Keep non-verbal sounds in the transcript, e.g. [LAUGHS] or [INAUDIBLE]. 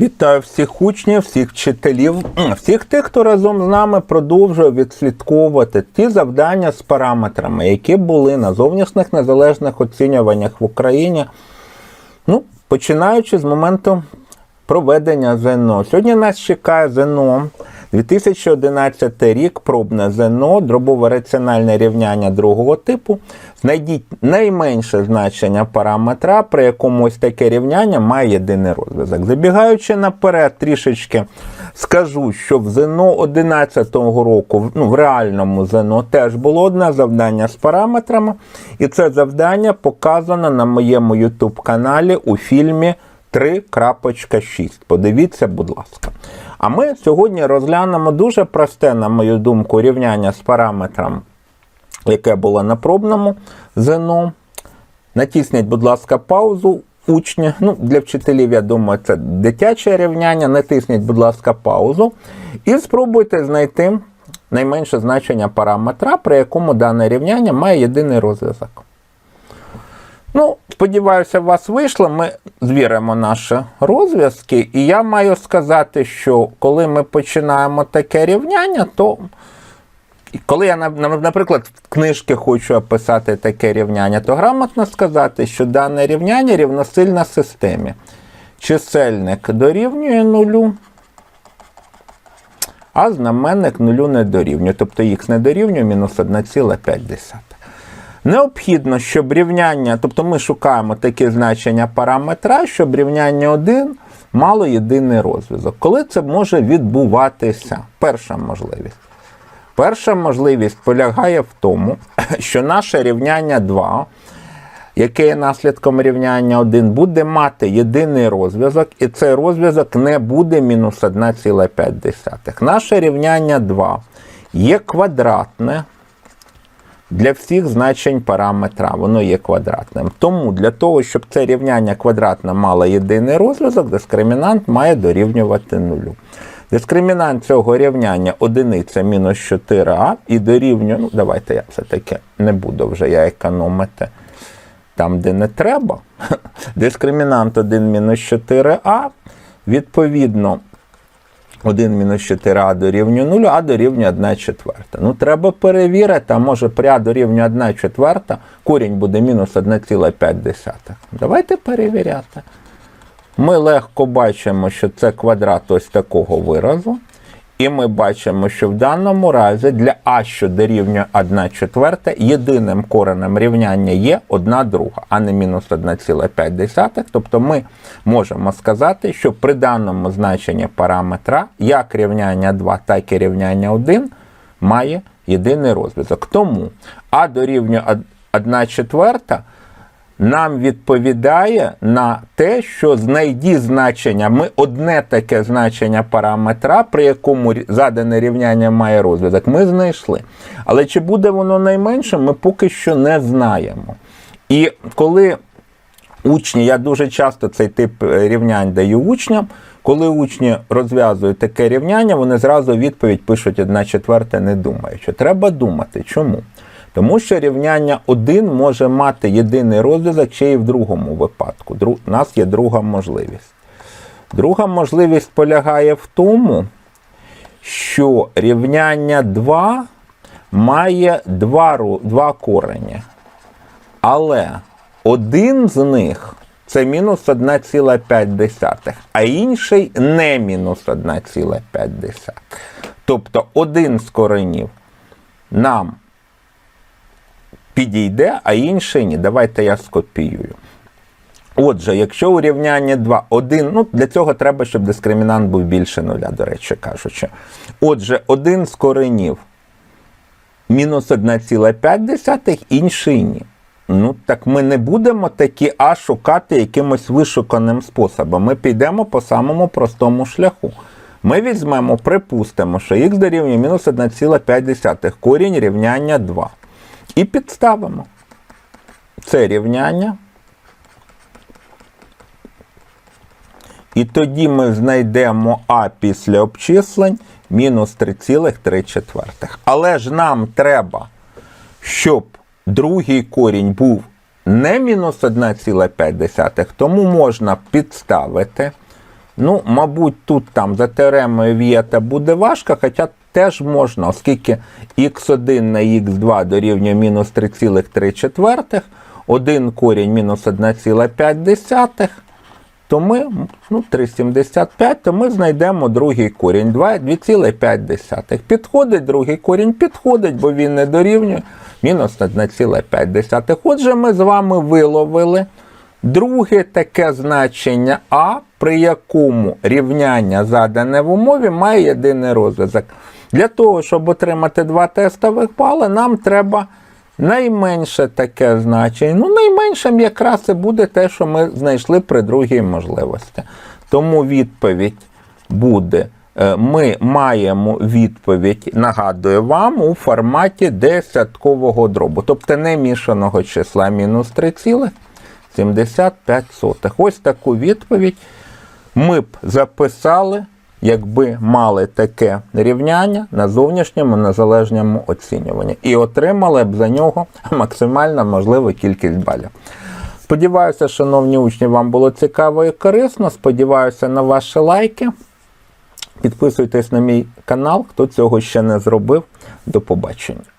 Вітаю всіх учнів, всіх вчителів, всіх тих, хто разом з нами продовжує відслідковувати ті завдання з параметрами, які були на зовнішніх незалежних оцінюваннях в Україні. Ну, починаючи з моменту проведення ЗНО. Сьогодні нас чекає ЗНО 2011 рік, пробне ЗНО, дробове раціональне рівняння другого типу. Знайдіть найменше значення параметра, при якому ось таке рівняння має єдиний розв'язок. Забігаючи наперед, трішечки скажу, що в ЗНО 2011 року, ну, в реальному ЗНО, теж було одне завдання з параметрами, і це завдання показано на моєму YouTube каналі у фільмі 3.6. Подивіться, будь ласка. А ми сьогодні розглянемо дуже просте, на мою думку, рівняння з параметром, яке було на пробному ЗНО. Натисніть, будь ласка, паузу. Учні, ну, для вчителів, я думаю, це дитяче рівняння. Натисніть, будь ласка, паузу. І спробуйте знайти найменше значення параметра, при якому дане рівняння має єдиний розв'язок. Ну, сподіваюся, у вас вийшло. Ми звіримо наші розв'язки, і я маю сказати, що коли ми починаємо таке рівняння, то коли я, на- на- наприклад, в книжці хочу описати таке рівняння, то грамотно сказати, що дане рівняння рівносильне системі. Чисельник дорівнює нулю, а знаменник нулю не дорівнює. Тобто х не дорівнює мінус 1,5. Необхідно, щоб рівняння, тобто ми шукаємо такі значення параметра, щоб рівняння 1 мало єдиний розв'язок. Коли це може відбуватися? Перша можливість. Перша можливість полягає в тому, [CLEARS THROAT] що наше рівняння 2, яке є наслідком рівняння 1, буде мати єдиний розв'язок, і цей розв'язок не буде мінус 1,5. Наше рівняння 2 є квадратне для всіх значень параметра, воно є квадратним. Тому для того, щоб це рівняння квадратне мало єдиний розв'язок, дискримінант має дорівнювати нулю. Дискримінант цього рівняння одиниця мінус 4а і дорівнює, ну давайте я все-таки не буду вже я економити там, де не треба. [LAUGHS] Дискримінант 1 мінус 4а, відповідно, 1 мінус 4а дорівнює 0, а дорівнює 1 четверта. Ну, треба перевірити, а може при а дорівнює 1 четверта, корінь буде мінус 1,5. Давайте перевіряти. Ми легко бачимо, що це квадрат ось такого виразу. І ми бачимо, що в даному разі для а, що дорівнює 1 четверта, єдиним коренем рівняння є 1 друга, а не мінус 1,5. Тобто ми можемо сказати, що при даному значенні параметра як рівняння 2, так і рівняння 1 має єдиний розв'язок. Тому а дорівнює 1 четверта нам відповідає на те, що знайді значення. Ми одне таке значення параметра, при якому задане рівняння має розв'язок, ми знайшли. Але чи буде воно найменшим, ми поки що не знаємо. І коли учні, я дуже часто цей тип е, рівнянь даю учням, коли учні розв'язують таке рівняння, вони зразу відповідь пишуть 1 четверта, не думаючи. Треба думати. Чому? Тому що рівняння 1 може мати єдиний розв'язок ще й в другому випадку. Дру- У нас є друга можливість. Друга можливість полягає в тому, що рівняння 2 має два, два корені. Але один з них це мінус 1,5, а інший не мінус 1,5. Тобто один з коренів нам підійде, а інший ні. Давайте я скопіюю. Отже, якщо у рівнянні 2, 1, ну для цього треба, щоб дискримінант був більше нуля, до речі кажучи. Отже, один з коренів мінус 1,5, інший ні. Ну, так ми не будемо такі А шукати якимось вишуканим способом. Ми підемо по самому простому шляху. Ми візьмемо, припустимо, що х дорівнює мінус 1,5, корінь рівняння 2. І підставимо це рівняння. І тоді ми знайдемо А після обчислень мінус 3,3. Але ж нам треба, щоб другий корінь був не мінус 1,5, тому можна підставити Ну, мабуть, тут там за теоремою Вієта буде важко, хоча теж можна, оскільки х1 на х2 дорівнює мінус 3,3 четвертих, один корінь мінус 1,5, то ми, ну, 3,75, то ми знайдемо другий корінь 2,5. Підходить другий корінь, підходить, бо він не дорівнює мінус 1,5. Отже, ми з вами виловили друге таке значення А, при якому рівняння задане в умові має єдиний розв'язок. Для того, щоб отримати два тестових бали, нам треба найменше таке значення. Ну, найменшим якраз і буде те, що ми знайшли при другій можливості. Тому відповідь буде. е, Ми маємо відповідь, нагадую вам, у форматі десяткового дробу, тобто не мішаного числа мінус 3,75. Ось таку відповідь ми б записали, якби мали таке рівняння на зовнішньому незалежному оцінюванні. І отримали б за нього максимально можливу кількість балів. Сподіваюся, шановні учні, вам було цікаво і корисно. Сподіваюся на ваші лайки. Підписуйтесь на мій канал, хто цього ще не зробив. До побачення.